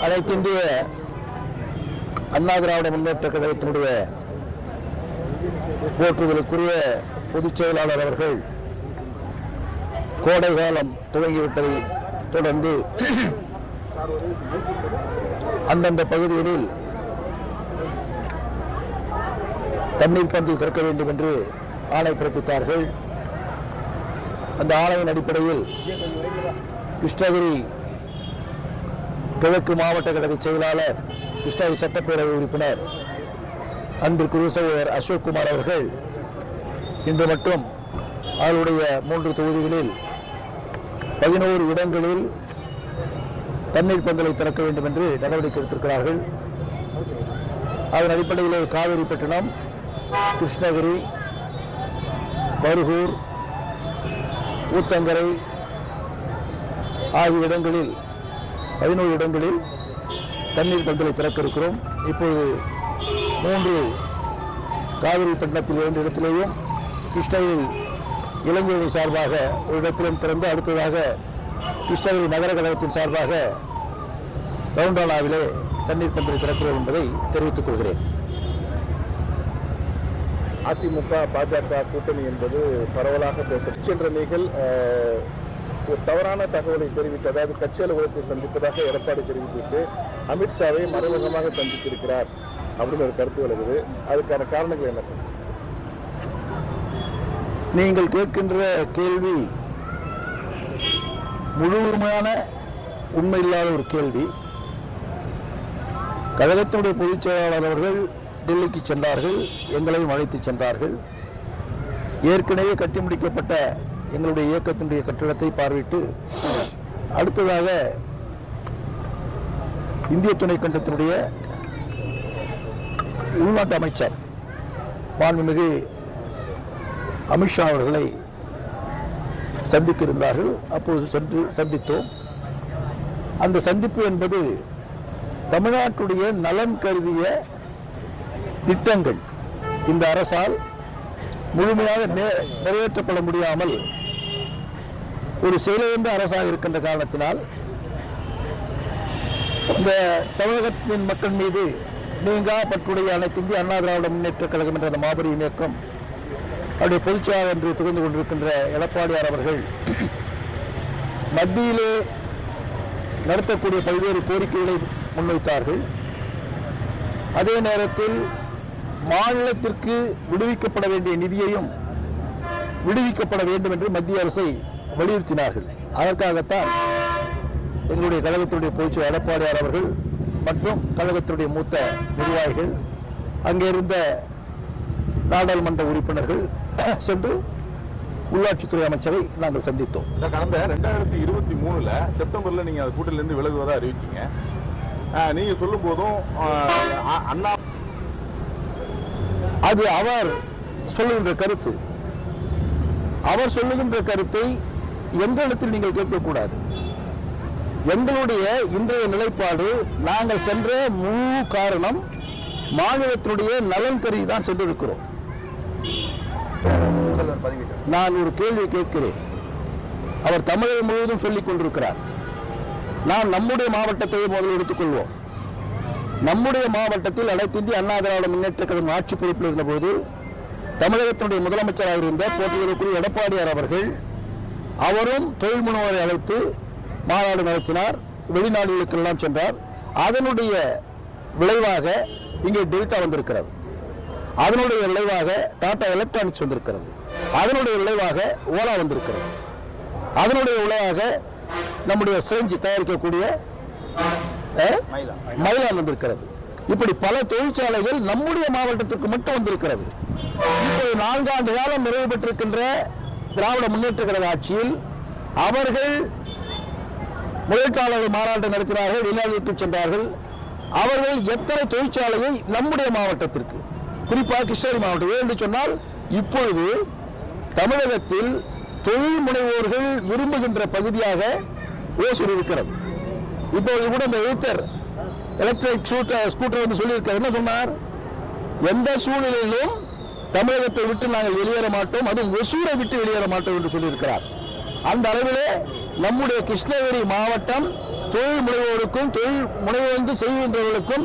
அனைத்து இந்திய அண்ணா திராவிட முன்னேற்ற கழகத்தினுடைய போற்றுதலுக்குரிய பொதுச் செயலாளர் அவர்கள் கோடை காலம் துவங்கிவிட்டதை தொடர்ந்து அந்தந்த பகுதிகளில் தண்ணீர் பந்தில் திறக்க வேண்டும் என்று ஆணை பிறப்பித்தார்கள். அந்த ஆணையின் அடிப்படையில் கிருஷ்ணகிரி கிழக்கு மாவட்ட கழக செயலாளர் கிருஷ்ணகிரி சட்டப்பேரவை உறுப்பினர் அன்பிற்குரிய சகோதரர் அசோக் குமார் அவர்கள் இன்று மட்டும் அவருடைய மூன்று தொகுதிகளில் பதினோரு இடங்களில் தண்ணீர் பந்தலை திறக்க வேண்டும் என்று நடவடிக்கை எடுத்திருக்கிறார்கள். அதன் அடிப்படையிலே காவிரிப்பட்டினம் கிருஷ்ணகிரி பருகூர் ஊத்தங்கரை ஆகிய இடங்களில் பதினோரு இடங்களில் தண்ணீர் பந்தலை திறக்க இருக்கிறோம் இப்பொழுது மூன்று காவிரி பட்டினத்தில் இரண்டு இடத்திலேயும் கிருஷ்ணகிரி இளைஞர்கள் சார்பாக ஒரு இடத்திலும் திறந்து அடுத்ததாக கிருஷ்ணகிரி நகர கழகத்தின் சார்பாக ரவுண்டானாவிலே தண்ணீர் பந்தலை திறக்கிறோம் என்பதை தெரிவித்துக் கொள்கிறேன். அதிமுக பாஜக கூட்டணி என்பது பரவலாக பேச சென்ற நீங்கள் தவறான தகவலை தெரிவித்து அதாவது கட்சி அலுவலகத்தை சந்திப்பதாக எடப்பாடி தெரிவித்திருக்கு. அமித்ஷாவை மறைமுகமாக சந்தித்திருக்கிறார் அப்படின்னு ஒரு கருத்து விலகுது அதுக்கான காரணங்கள் என்ன சார்? நீங்கள் கேட்கின்ற கேள்வி முழுமையான உண்மை இல்லாத ஒரு கேள்வி. கழகத்தினுடைய பொதுச் செயலாளர் அவர்கள் டெல்லிக்கு சென்றார்கள் எங்களையும் அழைத்து சென்றார்கள். ஏற்கனவே கட்டி முடிக்கப்பட்ட எங்களுடைய இயக்கத்தினுடைய கட்டிடத்தை பார்வையிட்டு அடுத்ததாக இந்திய துணைக்கண்டத்தினுடைய உள்நாட்டு அமைச்சர் மாண்புமிகு அமித்ஷா அவர்களை சந்திக்க இருந்தார்கள் அப்போது சென்று சந்தித்தோம். அந்த சந்திப்பு என்பது தமிழ்நாட்டுடைய நலன் கருதிய திட்டங்கள். இந்த அரசால் முழுமையாக நிறைவேற்றப்பட முடியாமல் ஒரு செயலிழந்த அரசாக இருக்கின்ற காரணத்தினால் இந்த தமிழகத்தின் மக்கள் மீது நீங்கா பற்றுடைய அனைத்து இந்திய அண்ணா திராவிட முன்னேற்ற கழகம் என்ற அந்த மாபெரும் இயக்கம் அவருடைய பொதுச்செயலாளர் என்று திகழ்ந்து கொண்டிருக்கின்ற எடப்பாடியார் அவர்கள் மத்தியிலே நடத்தக்கூடிய பல்வேறு கோரிக்கைகளை முன்வைத்தார்கள். அதே நேரத்தில் மாநிலத்திற்கு விடுவிக்கப்பட வேண்டிய நிதியையும் விடுவிக்கப்பட வேண்டும் என்று மத்திய அரசை வலியுறுத்தினார்கள். அதற்காகத்தான் எங்களுடைய கழகத்துடைய பொதுச்செயலாளர் எடப்பாடியார் அவர்கள் மற்றும் கழகத்தினுடைய மூத்த நிர்வாகிகள் அங்கே இருந்த நாடாளுமன்ற உறுப்பினர்கள் சென்று உள்ளாட்சித்துறை அமைச்சரை நாங்கள் சந்தித்தோம். கடந்த ரெண்டாயிரத்தி இருபத்தி மூணுல செப்டம்பர்ல நீங்க அந்த கூட்டணியிலிருந்து விலகுவதா அறிவிச்சீங்க. நீங்க சொல்லும் போதும் அண்ணா அது அவர் சொல்லுகின்ற கருத்து. அவர் சொல்லுகின்ற கருத்தை எங்களிடத்தில் நீங்கள் கேட்கக்கூடாது. எங்களுடைய இன்றைய நிலைப்பாடு நாங்கள் சென்ற முழு காரணம் மாநிலத்தினுடைய நலன் கருதி தான் சென்றிருக்கிறோம். நான் ஒரு கேள்வி கேட்கிறேன். அவர் தமிழகம் முழுவதும் சொல்லிக் கொண்டிருக்கிறார். நாம் நம்முடைய மாவட்டத்தை முதல் எடுத்துக்கொள்வோம். நம்முடைய மாவட்டத்தில் அனைத்து இந்திய அண்ணா திராவிட முன்னேற்ற கழகம் ஆட்சி பொறுப்பில் இருந்தபோது தமிழகத்தினுடைய முதலமைச்சராக இருந்த போட்டியிடக்கூடிய எடப்பாடியார் அவர்கள் அவரும் தொழில் முனைவோரை அழைத்து மாநாடு நடத்தினார். வெளிநாடுகளுக்கெல்லாம் சென்றார். அதனுடைய விளைவாக இங்கே டெல்டா வந்திருக்கிறது. அதனுடைய விளைவாக டாடா எலக்ட்ரானிக்ஸ் வந்திருக்கிறது. அதனுடைய விளைவாக ஓலா வந்திருக்கிறது. அதனுடைய விளைவாக நம்முடைய சிரஞ்சி தயாரிக்கக்கூடிய அஹ், மயிலான் வந்திருக்கிறது. இப்படி பல தொழிற்சாலைகள் நம்முடைய மாவட்டத்திற்கு மட்டும் வந்திருக்கிறது. இப்போது நான்காண்டு காலம் நிறைவு பெற்றிருக்கின்ற திராவிட முன்னேற்ற கழக ஆட்சியில் அவர்கள் முதலீட்டாளர்கள் மாநாட்டம் நடத்தினார்கள் வெளிநாடுகளுக்கு சென்றார்கள். அவர்கள் எத்தனை தொழிற்சாலையை நம்முடைய மாவட்டத்திற்கு குறிப்பாக கிருஷ்ணகிரி மாவட்டம் என்று சொன்னால் இப்பொழுது தமிழகத்தில் தொழில் முனைவோர்கள் விரும்புகின்ற பகுதியாக ஓசூர் இருக்கிறது. இப்போது கூட இந்த எழுத்தர் எலக்ட்ரிக் ஸ்கூட்டர் ஸ்கூட்டர் வந்து சொல்லியிருக்காரு. என்ன சொன்னார்? எந்த சூழ்நிலையிலும் தமிழகத்தை விட்டு நாங்கள் வெளியேற மாட்டோம் அதுவும் ஒசூரை விட்டு வெளியேற மாட்டோம் என்று சொல்லியிருக்கிறார். அந்த அளவிலே நம்முடைய கிருஷ்ணகிரி மாவட்டம் தொழில் முனைவோருக்கும் தொழில் முனைவோர்ந்து செய்கின்றவர்களுக்கும்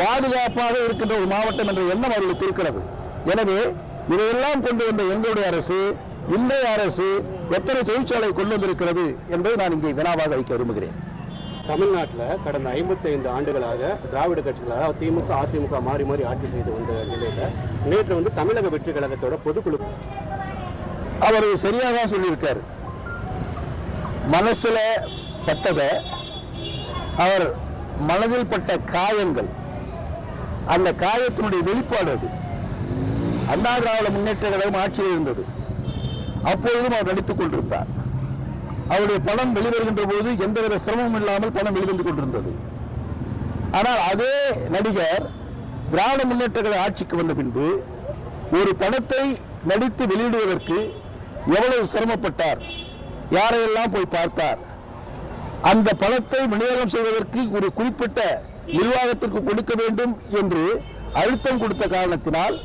பாதுகாப்பாக இருக்கின்ற ஒரு மாவட்டம் என்ற எண்ணம் அவர்களுக்கு இருக்கிறது. எனவே இதையெல்லாம் கொண்டு வந்த எங்களுடைய அரசு இன்றைய அரசு எத்தனை தொழிற்சாலை கொண்டு வந்திருக்கிறது என்பதை நான் இங்கே வினாவாக வைக்க விரும்புகிறேன். தமிழ்நாட்டில் கடந்த 55 ஆண்டுகளாக திராவிட கட்சிகளாக திமுக அதிமுக மாறி மாறி ஆட்சி செய்து வந்த நிலையில நேற்று வந்து தமிழக வெற்றி கழகத்தோட பொதுக்குழு அவர் சரியாக தான் சொல்லியிருக்காரு. மனசுல பட்டதை அவர் மனதில் பட்ட காயங்கள் அந்த காயத்தினுடைய வெளிப்பாடு அது. அண்ணா திராவிட முன்னேற்ற கழகம் ஆட்சியில் இருந்தது. அப்பொழுதும் அவர் நடித்துக் கொண்டிருந்தார். அவருடைய பணம் வெளிவருகின்ற போது எந்தவித சிரமமும் இல்லாமல் பணம் வெளிவந்து கொண்டிருந்தது. ஆனால் அதே நடிகர் திராவிட முன்னேற்ற ஆட்சிக்கு வந்த பின்பு ஒரு படத்தை நடித்து வெளியிடுவதற்கு எவ்வளவு சிரமப்பட்டார்? யாரையெல்லாம் போய் பார்த்தார்? அந்த பணத்தை விநியோகம் செய்வதற்கு ஒரு குறிப்பிட்ட நிர்வாகத்திற்கு கொடுக்க வேண்டும் என்று அழுத்தம் கொடுத்த காரணத்தினால்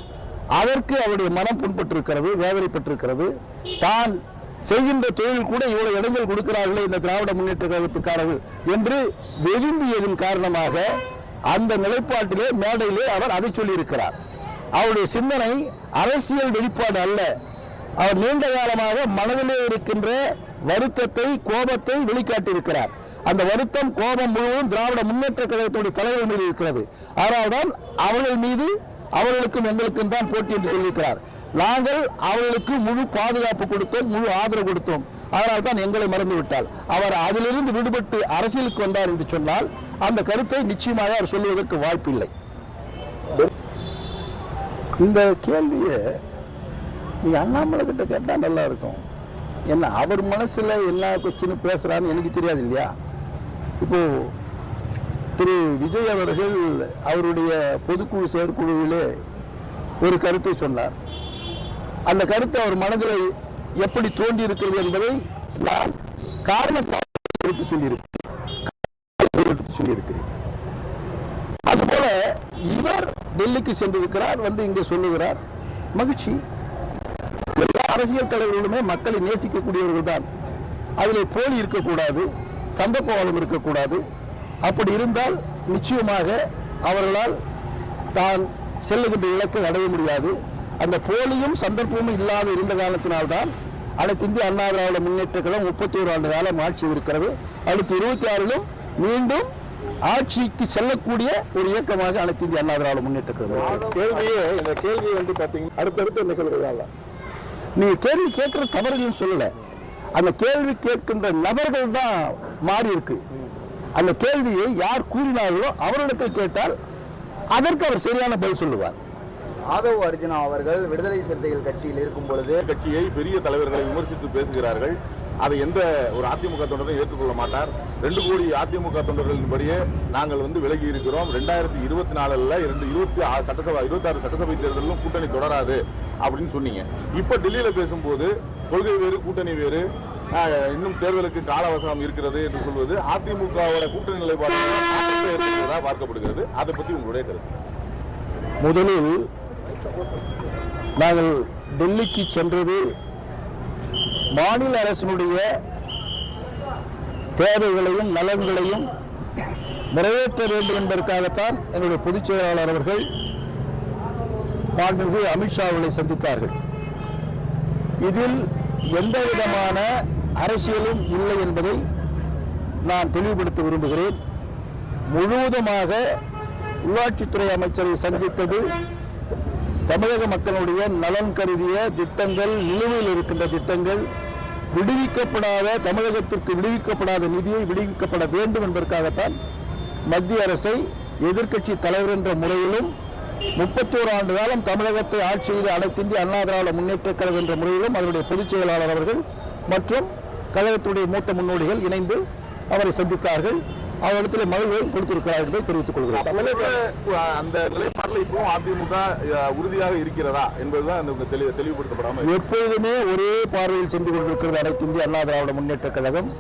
அதற்கு அவருடைய மனம் புண்பட்டிருக்கிறது வேதனைப்பட்டிருக்கிறது. தான் செய்கின்ற தொழில் கூட இவ்வளவு இடைஞ்சல் கொடுக்கிறார்களே இந்த திராவிட முன்னேற்ற கழகத்துக்காரர்கள் என்று விரும்பியதன் காரணமாக அந்த நிலைப்பாட்டிலே மேடையிலே அவர் அதை சொல்லியிருக்கிறார். அவருடைய சிந்தனை அரசியல் வெளிப்பாடு அல்ல. அவர் நீண்ட காலமாக மனதிலே இருக்கின்ற வருத்தத்தை கோபத்தை வெளிக்காட்டியிருக்கிறார். அந்த வருத்தம் கோபம் முழுவதும் திராவிட முன்னேற்ற கழகத்துடைய தலைவர் மீது இருக்கிறது. அதனால்தான் அவர்கள் மீது அவர்களுக்கும் எங்களுக்கும் தான் போட்டி என்று சொல்லியிருக்கிறார். நாங்கள் அவர்களுக்கு முழு பாதுகாப்பு கொடுத்தோம் முழு ஆதரவு கொடுத்தோம். அதனால் தான் எங்களை மறந்துவிட்டார் அவர் அதிலிருந்து விடுபட்டு அரசியலுக்கு வந்தார் என்று சொன்னால் அந்த கருத்தை நிச்சயமாக அவர் சொல்லுவதற்கு வாய்ப்பில்லை. இந்த கேள்வியை நீ அண்ணாமலை கிட்ட கேட்டால் நல்லா இருக்கும். என்ன அவர் மனசில் என்ன கொச்சுன்னு பேசுகிறான்னு எனக்கு தெரியாது இல்லையா? இப்போ திரு விஜய் அவர்கள் அவருடைய பொதுக்குழு செயற்குழுவிலே ஒரு கருத்தை சொன்னார். அந்த கருத்து அவர் மனதில் எப்படி தோண்டி இருக்கிறது என்பதை நான் காரணமாக எடுத்து சொல்லியிருக்கிறேன். எடுத்து சொல்லியிருக்கிறேன். அதுபோல இவர் டெல்லிக்கு சென்றிருக்கிறார் வந்து இங்கே சொல்லுகிறார். மகிழ்ச்சி. எல்லா அரசியல் தலைவர்களுமே மக்களை நேசிக்கக்கூடியவர்கள் தான் அதில் போலி இருக்கக்கூடாது சந்தர்ப்பவாதம் இருக்கக்கூடாது. அப்படி இருந்தால் நிச்சயமாக அவர்களால் தான் செல்லுகின்ற இலக்கை அடைய முடியாது. அந்த போலியும் சந்தர்ப்பமும் இல்லாத இருந்த காலத்தினால்தான் அனைத்து இந்திய அண்ணா திராவிட முன்னேற்ற கழகம் முப்பத்தி ஒரு ஆண்டு காலம் ஆட்சி இருக்கிறது. அடுத்து இருபத்தி ஆறிலும் மீண்டும் ஆட்சிக்கு செல்லக்கூடிய ஒரு இயக்கமாக அனைத்து இந்திய அண்ணா திராவிட முன்னேற்ற கழகம். கேள்வியே இந்த கேள்வி வந்து பாத்தீங்கன்னா அடுத்தடுத்த நிகழ்வுகள் நீங்க கேள்வி கேட்கிற தவறுகள் சொல்லல. அந்த கேள்வி கேட்கின்ற நபர்கள் தான் மாறி இருக்கு. அந்த கேள்வியை யார் கூறினார்களோ அவரிடத்தில் கேட்டால் அதற்கு அவர் சரியான பதில் சொல்லுவார். ஆதவ் அர்ஜுனா அவர்கள் விடுதலை சிறுத்தைகள் கட்சியில் இருக்கும் பொழுது கட்சியை பெரிய தலைவர்களை விமர்சித்து பேசுகிறார்கள். அதை எந்த ஒரு அதிமுக தொண்டரும் ஏற்றுக்கொள்ள மாட்டார். ரெண்டு கோடி அதிமுக தொண்டர்களின்படியே நாங்கள் வந்து விலகி இருக்கிறோம். ரெண்டாயிரத்தி இருபத்தி நாலுல இரண்டு இருபத்தி ஆறு சட்டசபை இருபத்தாறு சட்டசபை தேர்தலிலும் கூட்டணி தொடராது அப்படின்னு சொன்னீங்க. இப்ப டெல்லியில பேசும்போது கொள்கை வேறு கூட்டணி வேறு. இன்னும் தேர்தலுக்கு கால அவசரம் இருக்கிறது என்று சொல்வது அதிமுகவோட கூட்டணி நிலைப்பாடு பார்க்கப்படுகிறது. அதை பத்தி உங்களுடைய கருத்து. முதலில் நாங்கள் டெல்லிக்கு சென்றது மாநில அரசினுடைய தேவைகளையும் நலன்களையும் நிறைவேற்ற வேண்டும் என்பதற்காகத்தான் எங்களுடைய பொதுச் செயலாளர் அவர்கள் மாண்புமிகு அமித்ஷா அவர்களை சந்தித்தார்கள். இதில் எந்த விதமான அரசியலும் இல்லை என்பதை நான் தெளிவுபடுத்த விரும்புகிறேன். முழுவதுமாக உள்ளாட்சித்துறை அமைச்சரை சந்தித்தது தமிழக மக்களுடைய நலன் கருதிய திட்டங்கள் நிலுவையில் இருக்கின்ற திட்டங்கள் விடுவிக்கப்படாத தமிழகத்திற்கு விடுவிக்கப்படாத நிதியை விடுவிக்கப்பட வேண்டும் என்பதற்காகத்தான் மத்திய அரசை எதிர்க்கட்சி தலைவர் என்ற முறையிலும் முப்பத்தோரு ஆண்டு காலம் தமிழகத்தை ஆட்சி செய்த அனைத்திந்திய அண்ணா திராவிட முன்னேற்ற கழகம் என்ற முறையிலும் அதனுடைய பொதுச் செயலாளர் அவர்கள் மற்றும் கழகத்துடைய மூத்த முன்னோடிகள் இணைந்து அவரை சந்தித்தார்கள். அவரிடத்தில் மகிழ்வை கொடுத்திருக்கிறார்கள் என்பதை தெரிவித்துக் கொள்கிறேன் அந்த நிலைப்பாட்டில் இப்பவும் அதிமுக உறுதியாக இருக்கிறதா என்பதுதான் இந்த தெளி- தெளிவுபடுத்தப்படாம இருக்கு. எப்பொழுதுமே ஒரே பார்வையில் சென்று கொண்டிருக்கிறது அனைத்து இந்திய அண்ணா திராவிட முன்னேற்ற கழகம்.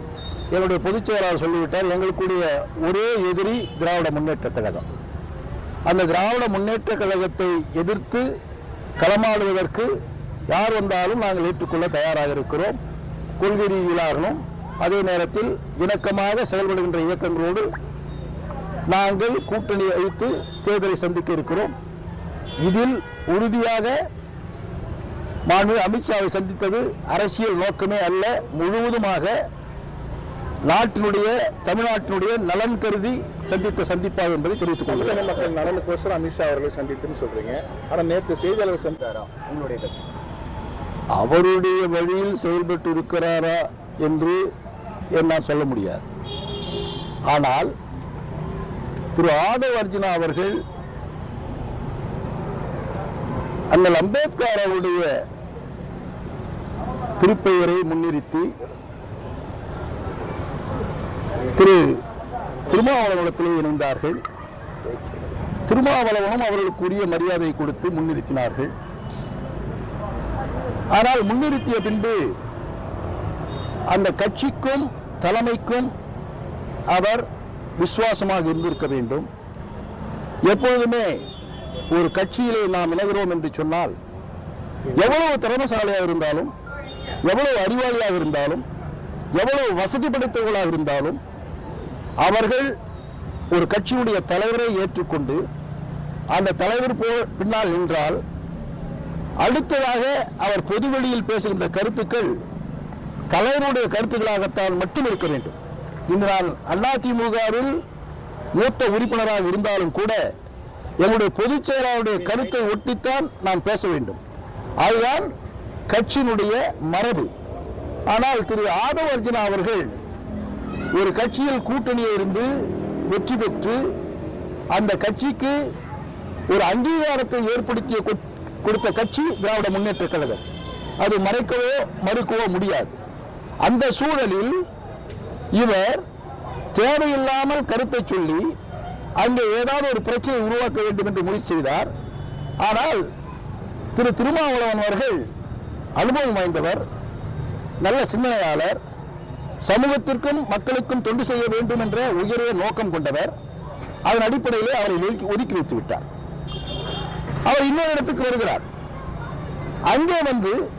என்னுடைய பொதுச் செயலாளர் சொல்லிவிட்டார் எங்களுக்குடைய ஒரே எதிரி திராவிட முன்னேற்ற கழகம். அந்த திராவிட முன்னேற்ற கழகத்தை எதிர்த்து களமாடுவதற்கு யார் வந்தாலும் நாங்கள் ஏற்றுக்கொள்ள தயாராக இருக்கிறோம். கொள்கை ரீதியிலாகணும் அதே நேரத்தில் இணக்கமாக செயல்படுகின்ற இயக்கங்களோடு நாங்கள் கூட்டணி வைத்து தேர்தலை சந்திக்க இருக்கிறோம். இதில் உறுதியாக மாண்பு அமித்ஷாவை சந்தித்தது அரசியல் நோக்கமே அல்ல முழுவதுமாக நாட்டினுடைய தமிழ்நாட்டினுடைய நலன் கருதி சந்தித்த சந்திப்பாக என்பதை தெரிவித்துக் கொள்கிறேன். மக்கள் நலனுக்கோசரம் அமித்ஷா அவர்களை சந்தித்துன்னு சொல்றீங்க. ஆனா நேற்று செய்தியாளர் சந்தித்தாரா உங்களுடைய அவருடைய வழியில் செயல்பட்டு இருக்கிறாரா என்று என்னால் சொல்ல முடியாது. ஆனால் திரு ஆதவ் அர்ஜுனா அவர்கள் அண்ணல் அம்பேத்கர் அவருடைய திருப்பெயரை முன்னிறுத்தி திரு திருமாவளவனத்திலே இணைந்தார்கள். திருமாவளவனும் அவர்களுக்கு உரிய மரியாதை கொடுத்து முன்னிறுத்தினார்கள். ஆனால் முன்னிறுத்திய பின்பு அந்த கட்சிக்கும் தலைமைக்கும் அவர் விசுவாசமாக இருந்திருக்க வேண்டும். எப்பொழுதுமே ஒரு கட்சியிலே நாம் இணைகிறோம் என்று சொன்னால் எவ்வளவு திறமசாலியாக இருந்தாலும் எவ்வளவு அறிவாளியாக இருந்தாலும் எவ்வளவு வசதி படைத்தவர்களாக இருந்தாலும் அவர்கள் ஒரு கட்சியுடைய தலைவரை ஏற்றுக்கொண்டு அந்த தலைவர் போ பின்னால் நின்றால் அடுத்ததாக அவர் பொதுவெளியில் பேசுகின்ற கருத்துக்கள் கலைஞருடைய கருத்துக்களாகத்தான் மட்டும் இருக்க வேண்டும். இன்று நான் அதிமுகவில் மூத்த உறுப்பினராக இருந்தாலும் கூட எங்களுடைய பொதுச் செயலாளருடைய கருத்தை ஒட்டித்தான் நாம் பேச வேண்டும். அதுதான் கட்சியினுடைய மரபு. ஆனால் திரு ஆதவ அர்ஜுனா அவர்கள் ஒரு கட்சியில் கூட்டணியை இருந்து வெற்றி பெற்று அந்த கட்சிக்கு ஒரு அங்கீகாரத்தை ஏற்படுத்திய கொடுத்த கட்சி திராவிட முன்னேற்ற கழகம். அது மறைக்கவோ மறுக்கவோ முடியாது. அந்த சூழலில் இவர் தேவையில்லாமல் கருத்தை சொல்லி அங்கே ஏதாவது ஒரு பிரச்சனை உருவாக்க வேண்டும் என்று முடிவு செய்தார். ஆனால் திரு திருமாவளவன் அவர்கள் அனுபவம் வாய்ந்தவர் நல்ல சிந்தனையாளர் சமூகத்திற்கும் மக்களுக்கும் தொண்டு செய்ய வேண்டும் என்ற உயரிய நோக்கம் கொண்டவர். அதன் அடிப்படையிலே அவரை ஒதுக்கி- ஒதுக்கி வைத்து விட்டார். அவர் இன்னொரு இடத்துக்கு வருகிறார். அங்கே வந்து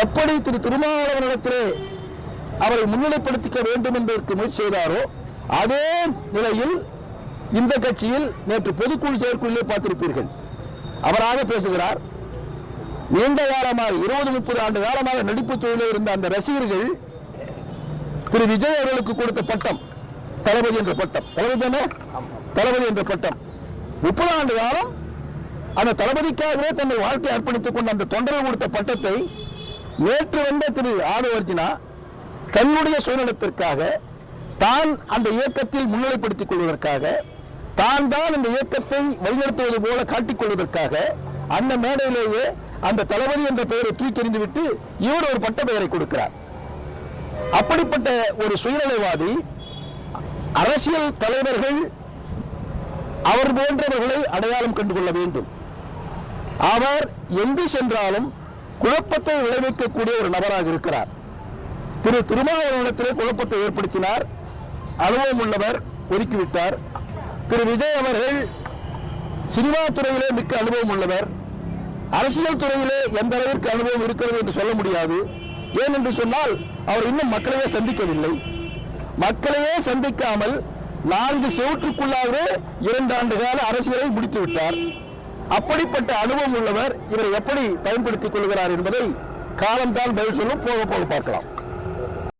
எப்படி திரு திருமாவளவனிடத்திலே அவரை முன்னிலைப்படுத்திக்க வேண்டும் என்பதற்கு முயற்சி செய்தாரோ அதே நிலையில் இந்த கட்சியில் நேற்று பொதுக்குழு செயற்குழுவிலே பார்த்திருப்பீர்கள். அவராக பேசுகிறார். நீண்ட காலமாக இருபது முப்பது ஆண்டு காலமாக நடிப்பு தொழிலில் இருந்த அந்த ரசிகர்கள் திரு விஜய் அவர்களுக்கு கொடுத்த பட்டம் தளபதி என்ற பட்டம். தளபதி தானே தளபதி என்ற பட்டம். முப்பது ஆண்டு காலம் அந்த தளபதிக்காகவே தன்னை வாழ்க்கை அர்ப்பணித்துக் கொண்ட அந்த தொண்டரை கொடுத்த பட்டத்தை நேற்று வந்த திரு ஆதவர்ஜினா தன்னுடைய சுயநலத்திற்காக தான் அந்த இயக்கத்தில் முன்னிலைப்படுத்திக் கொள்வதற்காக தான் தான் அந்த இயக்கத்தை வழிநடத்துவது போல காட்டிக் கொள்வதற்காக அந்த மேடையிலேயே அந்த தளபதி என்ற பெயரை தூக்கி எறிந்துவிட்டு இவர் ஒரு பட்ட பெயரை கொடுக்கிறார். அப்படிப்பட்ட ஒரு சுயநலவாதி அரசியல் தலைவர்கள் அவர் போன்றவர்களை அடையாளம் கண்டு கொள்ள வேண்டும். அவர் எங்கு சென்றாலும் குழப்பத்தை விளைவிக்கக்கூடிய ஒரு நபராக இருக்கிறார். திரு திருமாவளவனத்திலே குழப்பத்தை ஏற்படுத்தினார். அனுபவம் உள்ளவர் ஒதுக்கிவிட்டார். திரு விஜய் அவர்கள் சினிமா துறையிலே மிக்க அனுபவம் உள்ளவர். அரசியல் துறையிலே எந்த அளவிற்கு அனுபவம் இருக்கிறது என்று சொல்ல முடியாது. ஏன் என்று சொன்னால் அவர் இன்னும் மக்களையே சந்திக்கவில்லை. மக்களையே சந்திக்காமல் நான்கு செவற்றுக்குள்ளாகவே இரண்டு ஆண்டு கால அரசியலை முடித்து விட்டார் அப்படிப்பட்ட அனுபவம் உள்ளவர் இவரை எப்படி பயன்படுத்திக் கொள்கிறார் என்பதை காலம்தான் பதில் சொல்லும். போக போக பார்க்கலாம்.